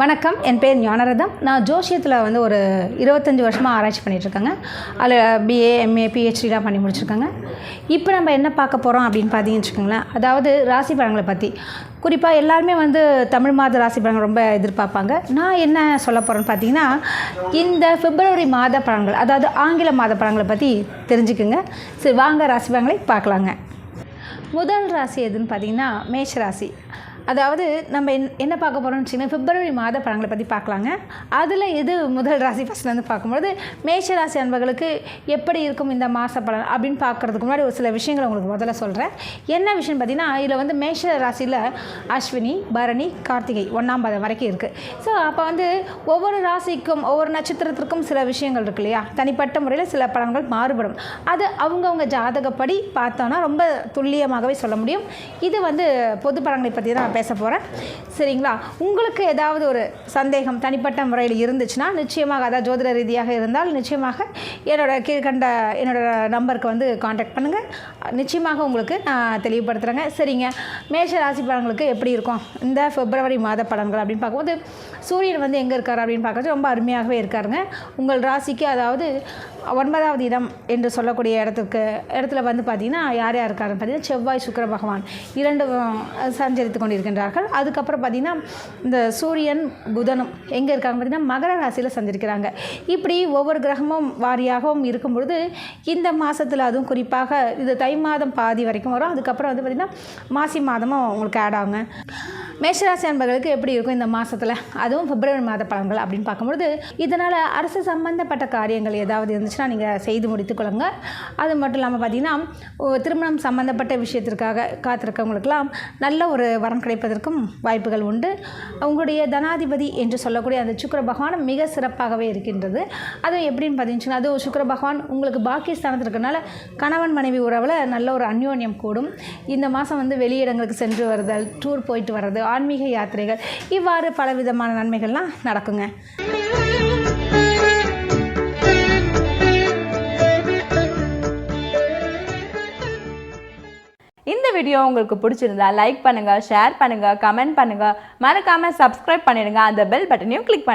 வணக்கம். என் பேர் ஞானரதம். நான் ஜோஷியத்தில் வந்து ஒரு இருபத்தஞ்சி வருஷமாக ஆராய்ச்சி பண்ணிகிட்ருக்கேங்க அதில் பிஏ எம்ஏ பிஹெச்டிலாம் பண்ணி முடிச்சிருக்கேங்க. இப்போ நம்ம என்ன பார்க்க போகிறோம் அப்படின்னு பார்த்தீங்கன்னு வச்சுக்கோங்களேன். அதாவது ராசி பலன்களை பற்றி குறிப்பாக எல்லாருமே வந்து தமிழ் மாத ராசி பலன்கள் ரொம்ப எதிர்பார்ப்பாங்க. நான் என்ன சொல்ல போகிறேன்னு பார்த்தீங்கன்னா இந்த பிப்ரவரி மாத பலன்கள் அதாவது ஆங்கில மாத பலன்களை பற்றி தெரிஞ்சுக்குங்க. சரி வாங்க ராசி பலன்களை பார்க்கலாங்க. முதல் ராசி எதுன்னு பார்த்தீங்கன்னா மேஷ ராசி. அதாவது நம்ம என் என்ன பார்க்க போகிறோம்னு வச்சிங்கன்னா பிப்ரவரி மாத படங்களை பற்றி பார்க்கலாங்க. அதில் இது முதல் ராசி ஃபஸ்ட்லேருந்து பார்க்கும்போது மேஷ ராசி அன்பர்களுக்கு எப்படி இருக்கும் இந்த மாத பலன் அப்படின்னு பார்க்குறதுக்கு முன்னாடி ஒரு சில விஷயங்களை உங்களுக்கு முதல்ல சொல்கிறேன் என்ன விஷயம் பார்த்தீங்கன்னா இதில் வந்து மேஷ ராசியில் அஸ்வினி பரணி கார்த்திகை ஒன்றாம் பாதம் வரைக்கும் இருக்குது ஸோ அப்போ வந்து ஒவ்வொரு ராசிக்கும் ஒவ்வொரு நட்சத்திரத்திற்கும் சில விஷயங்கள் இருக்கு இல்லையா? தனிப்பட்ட முறையில் சில பலன்கள் மாறுபடும். அது அவங்கவுங்க ஜாதகப்படி பார்த்தோன்னா ரொம்ப துல்லியமாகவே சொல்ல முடியும். இது வந்து பொது பலன்களை பற்றி தான் நான் பேச போகிறேன் சரிங்களா? உங்களுக்கு ஏதாவது ஒரு சந்தேகம் தனிப்பட்ட முறையில் இருந்துச்சுன்னா நிச்சயமாக அதாவது ஜோதிட ரீதியாக இருந்தால் நிச்சயமாக என்னோட கீழ்கண்ட என்னோட நம்பருக்கு வந்து காண்டாக்ட் பண்ணுங்கள் நிச்சயமாக உங்களுக்கு நான் தெளிவுபடுத்துகிறேங்க சரிங்க. மேஷ ராசி பலன்களுக்கு எப்படி இருக்கும்? இந்த பிப்ரவரி மாத பலன்கள் அப்படின்னு பார்க்கும்போது சூரியன் வந்து எங்கே இருக்கார் அப்படின்னு பார்க்குறது ரொம்ப அருமையாகவே இருக்காருங்க. உங்கள் ராசிக்கு அதாவது ஒன்பதாவது இடம் என்று சொல்லக்கூடிய இடத்துக்கு இடத்துல வந்து பார்த்திங்கன்னா யார் யார் இருக்காருன்னு பார்த்தீங்கன்னா செவ்வாய் சுக்கர பகவான் இரண்டு சஞ்சரித்து கொண்டிருக்கின்றார்கள். அதுக்கப்புறம் பார்த்திங்கன்னா இந்த சூரியன் புதனும் எங்கே இருக்காங்க பார்த்திங்கன்னா மகர ராசியில் சஞ்சரிக்கிறாங்க. இப்படி ஒவ்வொரு கிரகமும் வாரியாகவும் இருக்கும் பொழுது இந்த மாதத்தில் அதுவும் குறிப்பாக இது தை மாதம் பாதி வரைக்கும் வரும். அதுக்கப்புறம் வந்து பார்த்திங்கன்னா மாசி மாதமும் உங்களுக்கு ஆட் ஆகுங்க. மேஷராசி அன்பர்களுக்கு எப்படி இருக்கும் இந்த மாதத்தில் அதுவும் பிப்ரவரி மாத பலன்கள் அப்படின்னு பார்க்கும்பொழுது இதனால் அரசு சம்பந்தப்பட்ட காரியங்கள் ஏதாவது இருந்துச்சுன்னா நீங்கள் செய்து முடித்துக்கொள்ளுங்க அது மட்டும் இல்லாமல் பார்த்தீங்கன்னா திருமணம் சம்பந்தப்பட்ட விஷயத்திற்காக காத்திருக்கவங்களுக்கெல்லாம் நல்ல ஒரு வரம் கிடைப்பதற்கும் வாய்ப்புகள் உண்டு. உங்களுடைய தனாதிபதி என்று சொல்லக்கூடிய அந்த சுக்கிர பகவான் மிக சிறப்பாகவே இருக்கின்றது. அதுவும் எப்படின்னு பார்த்தீங்கன்னா அதுவும் சுக்கர பகவான் உங்களுக்கு பாக்கியஸ்தானத்தில் இருக்கறனால கணவன் மனைவி உறவில் நல்ல ஒரு அந்யோன்யம் கூடும். இந்த மாதம் வந்து வெளியிடங்களுக்கு சென்று வருதல் டூர் போயிட்டு வர்றது ஆன்மீக யாத்திரைகள். இவ்வாறு பலவிதமான நன்மைகள்லாம் நடக்குங்க. இந்த வீடியோ உங்களுக்கு பிடிச்சிருந்தா லைக் பண்ணுங்க ஷேர் பண்ணுங்க கமெண்ட் பண்ணுங்க. மறக்காம சப்ஸ்கிரைப் பண்ணிடுங்க. அந்த பெல் பட்டனையும் கிளிக் பண்ணிடுங்க